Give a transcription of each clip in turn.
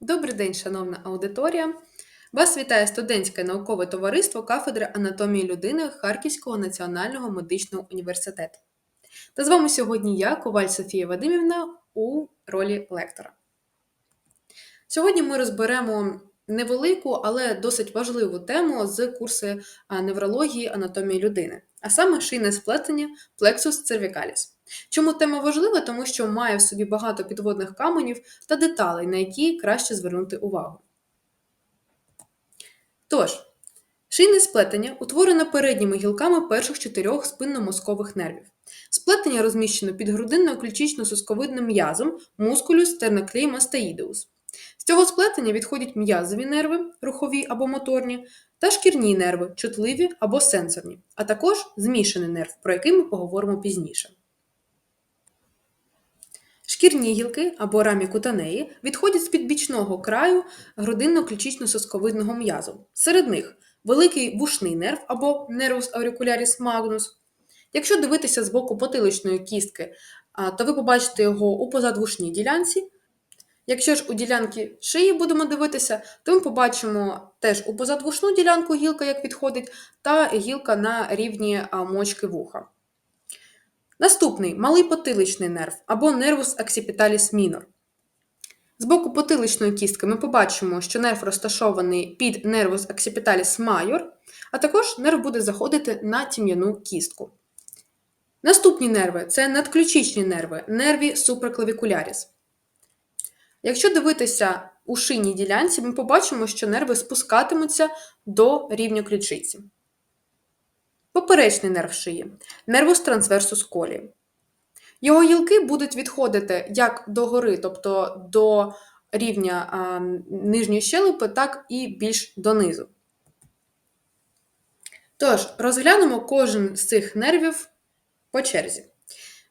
Добрий день, шановна аудиторія! Вас вітає студентське наукове товариство кафедри анатомії людини Харківського національного медичного університету. Та з вами сьогодні я, Коваль Софія Вадимівна, у ролі лектора. Сьогодні ми розберемо невелику, але досить важливу тему з курсу неврології анатомії людини, а саме шийне сплетення plexus cervicalis. Чому тема важлива? Тому що має в собі багато підводних каменів та деталей, на які краще звернути увагу. Тож, шийне сплетення утворено передніми гілками перших чотирьох спинномозкових нервів. Сплетення розміщено під грудинно-ключично-сосковидним м'язом мускулюс тернаклеймастаїдеус. З цього сплетення відходять м'язові нерви, рухові або моторні, та шкірні нерви, чутливі або сенсорні, а також змішаний нерв, про який ми поговоримо пізніше. Шкірні гілки або рамі кутанеї відходять з підбічного краю грудинно-ключично-сосковидного м'язу. Серед них великий вушний нерв або nervus auricularis magnus. Якщо дивитися з боку потиличної кістки, то ви побачите його у позадвушній ділянці. Якщо ж у ділянки шиї будемо дивитися, то ми побачимо теж у позадвушну ділянку гілка, як відходить, та гілка на рівні мочки вуха. Наступний малий потиличний нерв або nervus accipitalis minor. З боку потиличної кістки ми побачимо, що нерв розташований під nervus accipitalis major, а також нерв буде заходити на тім'яну кістку. Наступні нерви це надключичні нерви, нерві supraклавікуляріс. Якщо дивитися у шинній ділянці, ми побачимо, що нерви спускатимуться до рівня ключиці. Поперечний нерв шиї нервус трансверсус колі. Його гілки будуть відходити як догори, тобто до рівня а, нижньої щелепи, так і більш донизу. Тож, розглянемо кожен з цих нервів по черзі.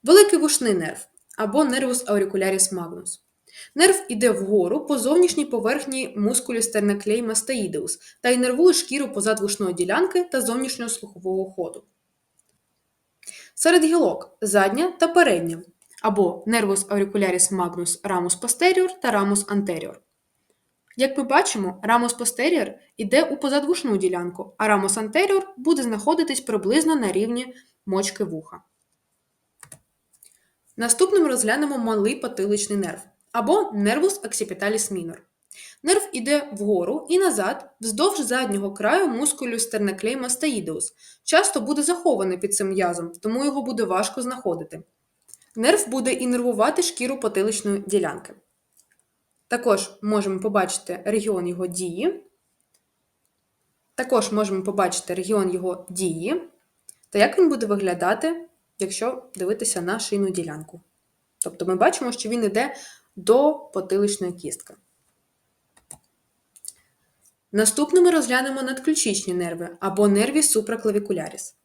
Великий вушний нерв або нервус auricularis magnus. Нерв іде вгору по зовнішній поверхні мускулі стернаклей мастаїдеус та інервує шкіру позадвушної ділянки та зовнішнього слухового ходу. Серед гілок задня та передня або Nervus auricularis magnus ramus posterior та ramus anterior. Як ми бачимо, ramus posterior іде у позадвушну ділянку, а ramus anterior буде знаходитись приблизно на рівні мочки вуха. Наступним розглянемо малий потиличний нерв або Nervus accipitalis minor. Нерв іде вгору і назад вздовж заднього краю мускулю стернаклейма стаїдеус. Часто буде захований під цим м'язом, тому його буде важко знаходити. Нерв буде інервувати шкіру потиличної ділянки. Також можемо побачити регіон його дії. Також можемо побачити регіон його дії та як він буде виглядати, якщо дивитися на шийну ділянку. Тобто ми бачимо, що він йде до потиличної кістки. Наступними розглянемо надключичні нерви або нерві supraклавікуляріс.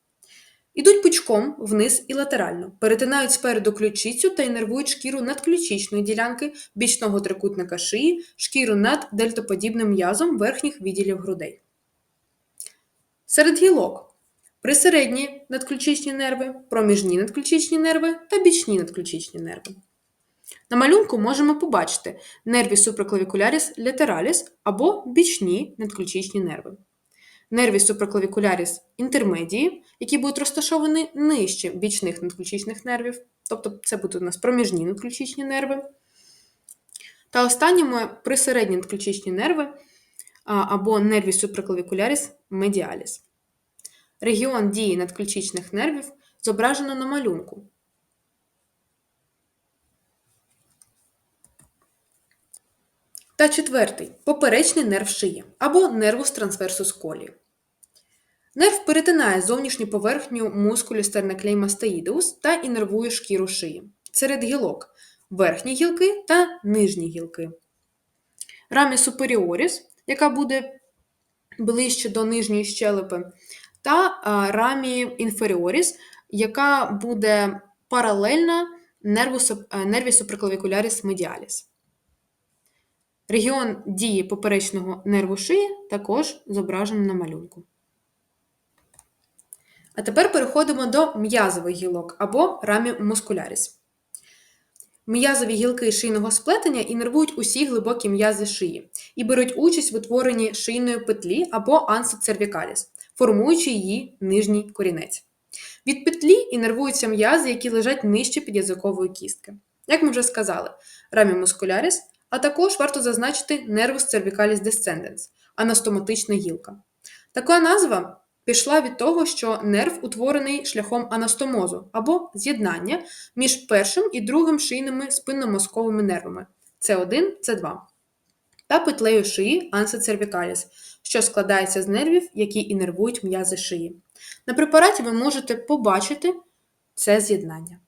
Ідуть пучком вниз і латерально, перетинають спереду ключицю та інервують шкіру надключичної ділянки бічного трикутника шиї, шкіру над дельтоподібним м'язом верхніх відділів грудей. Серед гілок присередні надключичні нерви, проміжні надключичні нерви та бічні надключичні нерви. На малюнку можемо побачити нерві supraклавікуляріс латераліс або бічні надключичні нерви. Нерві supraклавікуляріс інтермедії, які будуть розташовані нижче бічних надключичних нервів, тобто це будуть у нас проміжні надключичні нерви. Та останніми присередні надключичні нерви або нерві supraклавікуляріс медіаліс. Регіон дії надключичних нервів зображено на малюнку. Та четвертий поперечний нерв шиї або нервус трансверсус колії. Нерв перетинає зовнішню поверхню мускулю стернаклеймастаїдеус та інервує шкіру шиї. Серед гілок верхні гілки та нижні гілки. Рамі суперіоріс, яка буде ближче до нижньої щелепи, та рамі інферіоріс, яка буде паралельна нерві суперклавікуляріс медіаліс. Регіон дії поперечного нерву шиї також зображено на малюнку. А тепер переходимо до м'язових гілок або рамі мускуляріс. М'язові гілки шийного сплетення інервують усі глибокі м'язи шиї і беруть участь в утворенні шийної петлі або ансоцервікаліс, формуючи її нижній корінець. Від петлі інервуються м'язи, які лежать нижче підязикової кістки. Як ми вже сказали, рамі мускуляріс, а також варто зазначити nervus cervicalis descendens, анастоматична гілка. Така назва пішла від того, що нерв утворений шляхом анастомозу або з'єднання між першим і другим шийними спинномозковими нервами С1, С2 та петлею шиї ansa що складається з нервів, які інервують м'язи шиї. На препараті ви можете побачити це з'єднання.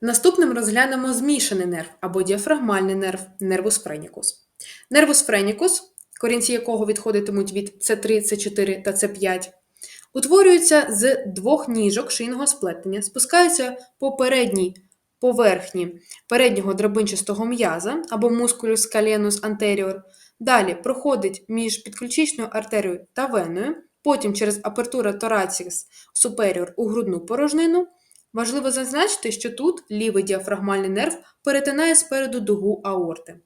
Наступним розглянемо змішаний нерв або діафрагмальний нерв нервус френікус. Нервус френікус, корінці якого відходитимуть від С3, С4 та С5, утворюється з двох ніжок шийного сплетення, спускаються по передній поверхні переднього драбинчастого м'яза або musculus calenus anterior, далі проходить між підключичною артерією та веною, потім через апертура тораціс superior у грудну порожнину. Важливо зазначити, що тут лівий діафрагмальний нерв перетинає спереду дугу аорти.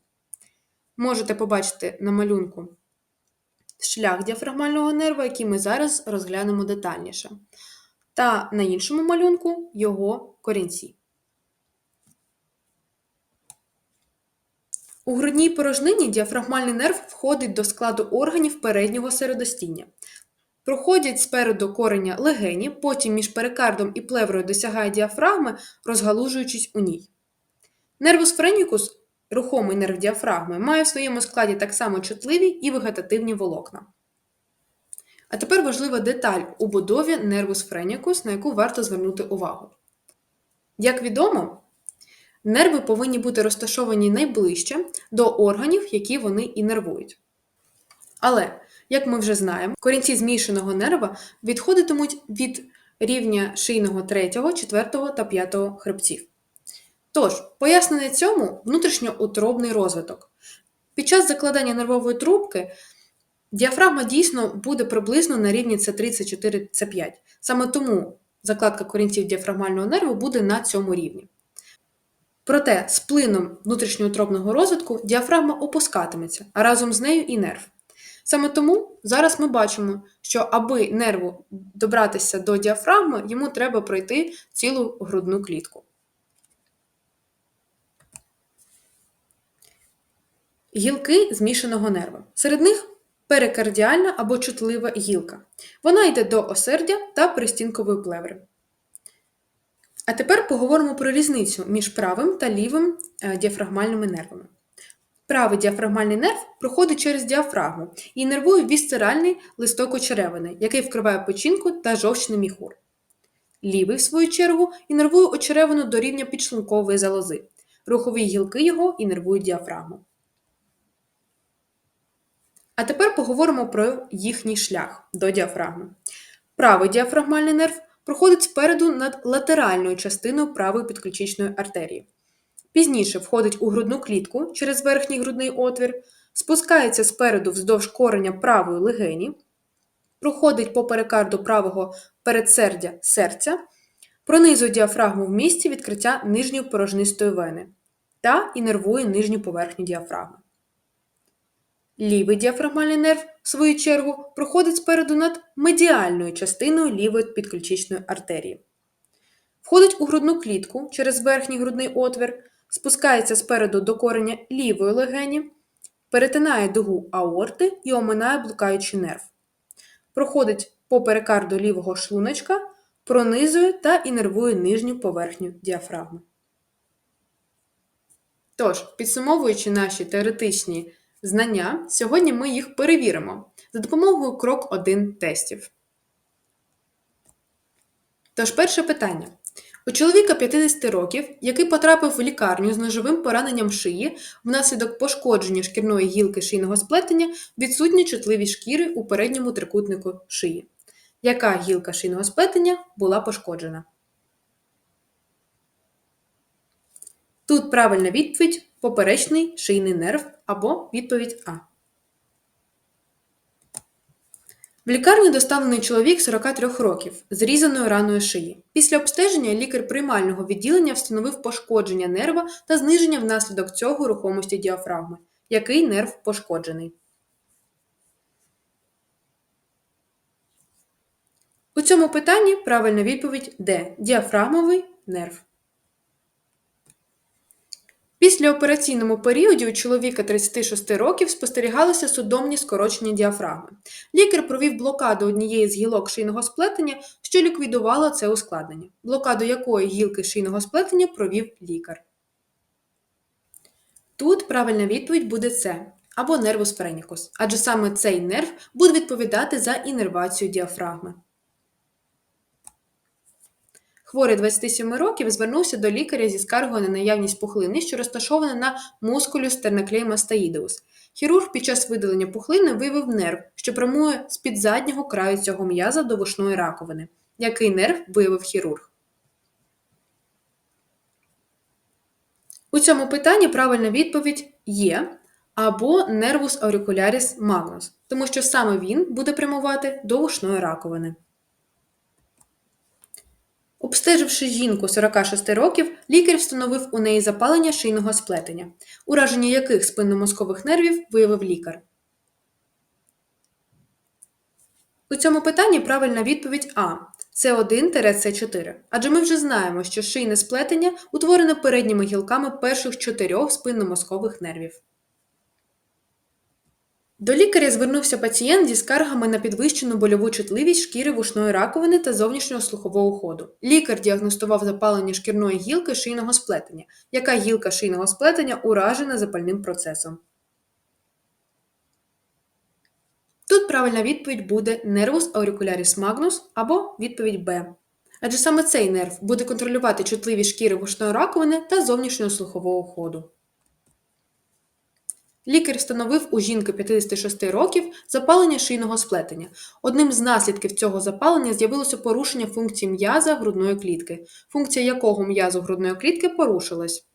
Можете побачити на малюнку шлях діафрагмального нерва, який ми зараз розглянемо детальніше, та на іншому малюнку його корінці. У грудній порожнині діафрагмальний нерв входить до складу органів переднього середостіння. Проходять спереду кореня легені, потім між перикардом і плеврою досягає діафрагми, розгалужуючись у ній. Нервус френікус, рухомий нерв діафрагми, має в своєму складі так само чутливі і вегетативні волокна. А тепер важлива деталь у будові нервус френікус, на яку варто звернути увагу. Як відомо, нерви повинні бути розташовані найближче до органів, які вони інервують. Але як ми вже знаємо, корінці змішаного нерва відходитимуть від рівня шийного 3, 4 та 5 хребців. Тож, пояснення цьому внутрішньоутробний розвиток. Під час закладання нервової трубки діафрагма дійсно буде приблизно на рівні С3, С4, С5. Саме тому закладка корінців діафрагмального нерву буде на цьому рівні. Проте з плином внутрішньоутробного розвитку діафрагма опускатиметься, а разом з нею і нерв. Саме тому зараз ми бачимо, що аби нерву добратися до діафрагми, йому треба пройти цілу грудну клітку. Гілки змішаного нерва. Серед них перикардіальна або чутлива гілка. Вона йде до осердя та пристінкової плеври. А тепер поговоримо про різницю між правим та лівим е, діафрагмальними нервами. Правий діафрагмальний нерв проходить через діафрагму і нервує вісцеральний листок очеревини, який вкриває печінку та жовчний міхур. Лівий, в свою чергу, інервує очеревину до рівня підшлункової залози. Рухові гілки його інервують діафрагму. А тепер поговоримо про їхній шлях до діафрагми. Правий діафрагмальний нерв проходить спереду над латеральною частиною правої підключичної артерії. Пізніше входить у грудну клітку через верхній грудний отвір, спускається спереду вздовж кореня правої легені, проходить по перикарду правого передсердя серця, пронизує діафрагму в місці відкриття нижньої порожнистої вени та інервує нижню поверхню діафрагми. Лівий діафрагмальний нерв, в свою чергу, проходить спереду над медіальною частиною лівої підключичної артерії. Входить у грудну клітку через верхній грудний отвір, спускається спереду до кореня лівої легені, перетинає дугу аорти і оминає блукаючий нерв. Проходить по перикарду лівого шлуночка, пронизує та інервує нижню поверхню діафрагми. Тож, підсумовуючи наші теоретичні знання, сьогодні ми їх перевіримо за допомогою крок 1 тестів. Тож, перше питання. У чоловіка 50 років, який потрапив в лікарню з ножовим пораненням шиї, внаслідок пошкодження шкірної гілки шийного сплетення відсутні чутливі шкіри у передньому трикутнику шиї. Яка гілка шийного сплетення була пошкоджена? Тут правильна відповідь поперечний шийний нерв або відповідь А. В лікарню доставлений чоловік 43 років з різаною раною шиї. Після обстеження лікар приймального відділення встановив пошкодження нерва та зниження внаслідок цього рухомості діафрагми. Який нерв пошкоджений? У цьому питанні правильна відповідь Д. Діафрагмовий нерв. Післяопераційному періоді у чоловіка 36 років спостерігалися судомні скорочення діафрагми. Лікар провів блокаду однієї з гілок шийного сплетення, що ліквідувало це ускладнення. Блокаду якої гілки шийного сплетення провів лікар. Тут правильна відповідь буде С або нервус френикус, адже саме цей нерв буде відповідати за інервацію діафрагми. Хворий 27 років звернувся до лікаря зі скаргою на наявність пухлини, що розташована на мускулю стерноклейма стаїдеус. Хірург під час видалення пухлини виявив нерв, що прямує з-під заднього краю цього м'яза до вушної раковини. Який нерв виявив хірург? У цьому питанні правильна відповідь є або нервус auricularis magnus, тому що саме він буде прямувати до вушної раковини. Обстеживши жінку 46 років, лікар встановив у неї запалення шийного сплетення, ураження яких спинномозкових нервів виявив лікар. У цьому питанні правильна відповідь А. С1-С4. Адже ми вже знаємо, що шийне сплетення утворене передніми гілками перших чотирьох спинномозкових нервів. До лікаря звернувся пацієнт зі скаргами на підвищену больову чутливість шкіри вушної раковини та зовнішнього слухового ходу. Лікар діагностував запалення шкірної гілки шийного сплетення, яка гілка шийного сплетення уражена запальним процесом. Тут правильна відповідь буде Nervus auricularis magnus або відповідь Б. Адже саме цей нерв буде контролювати чутливість шкіри вушної раковини та зовнішнього слухового ходу. Лікар встановив у жінки 56 років запалення шийного сплетення. Одним з наслідків цього запалення з'явилося порушення функції м'яза грудної клітки, функція якого м'язу грудної клітки порушилась.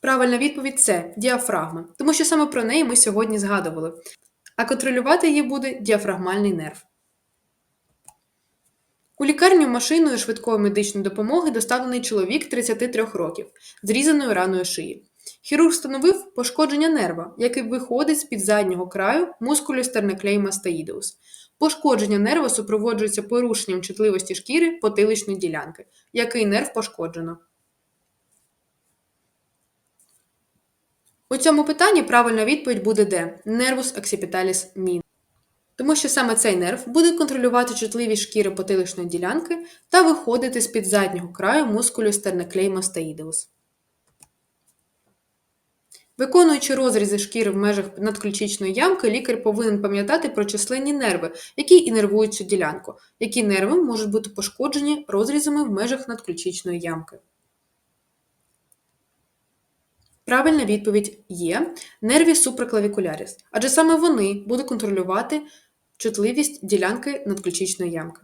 Правильна відповідь це діафрагма, тому що саме про неї ми сьогодні згадували. А контролювати її буде діафрагмальний нерв. У лікарню машиною швидкої медичної допомоги доставлений чоловік 33 років з різаною раною шиї. Хірург встановив пошкодження нерва, який виходить з-під заднього краю мускулю стерноклейма стаїдеус. Пошкодження нерва супроводжується порушенням чутливості шкіри потиличної ділянки, який нерв пошкоджено. У цьому питанні правильна відповідь буде Д. Nervus occipitalis min. Тому що саме цей нерв буде контролювати чутливість шкіри потиличної ділянки та виходити з-під заднього краю мускулю стерноклейма стаїдеус. Виконуючи розрізи шкіри в межах надключичної ямки, лікар повинен пам'ятати про численні нерви, які інервують цю ділянку, які нерви можуть бути пошкоджені розрізами в межах надключичної ямки. Правильна відповідь є нерві supraклавікуляріс, адже саме вони будуть контролювати чутливість ділянки надключичної ямки.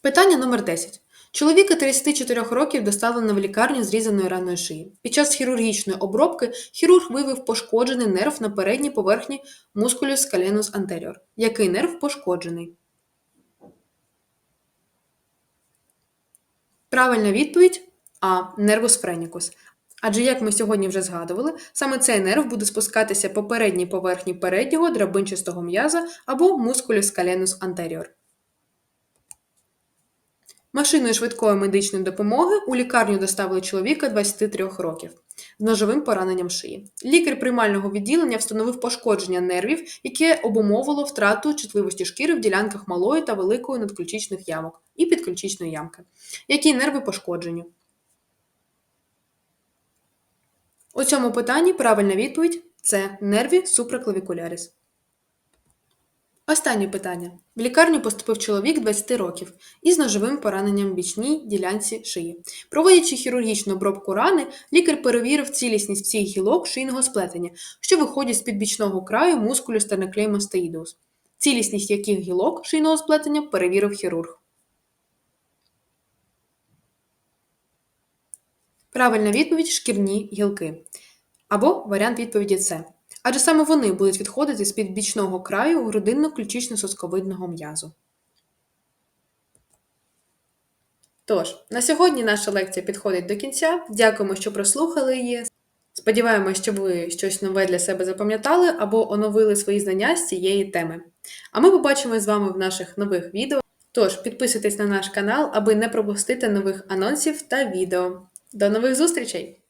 Питання номер 10. Чоловіка 34 років доставлено в лікарню з різаною раною шиї. Під час хірургічної обробки хірург виявив пошкоджений нерв на передній поверхні мускулюс скаленус anterior. Який нерв пошкоджений? Правильна відповідь А. Нервус френікус. Адже, як ми сьогодні вже згадували, саме цей нерв буде спускатися по передній поверхні переднього драбинчастого м'яза або мускулюс скаленус anterior. Машиною швидкої медичної допомоги у лікарню доставили чоловіка 23 років з ножовим пораненням шиї. Лікар приймального відділення встановив пошкодження нервів, яке обумовило втрату чутливості шкіри в ділянках малої та великої надключичних ямок і підключичної ямки. Які нерви пошкоджені? У цьому питанні правильна відповідь це нерві супраклавікуляріс. Останнє питання. В лікарню поступив чоловік 20 років із ножовим пораненням бічній ділянці шиї. Проводячи хірургічну обробку рани, лікар перевірив цілісність всіх гілок шийного сплетення, що виходять з під бічного краю мускулю стеноклеймастеїдус. Цілісність яких гілок шийного сплетення перевірив хірург. Правильна відповідь шкірні гілки. Або варіант відповіді С. Адже саме вони будуть відходити з-під бічного краю грудинно-ключично-сосковидного м'язу. Тож, на сьогодні наша лекція підходить до кінця. Дякуємо, що прослухали її. Сподіваємось, що ви щось нове для себе запам'ятали або оновили свої знання з цієї теми. А ми побачимось з вами в наших нових відео. Тож підписуйтесь на наш канал, аби не пропустити нових анонсів та відео. До нових зустрічей!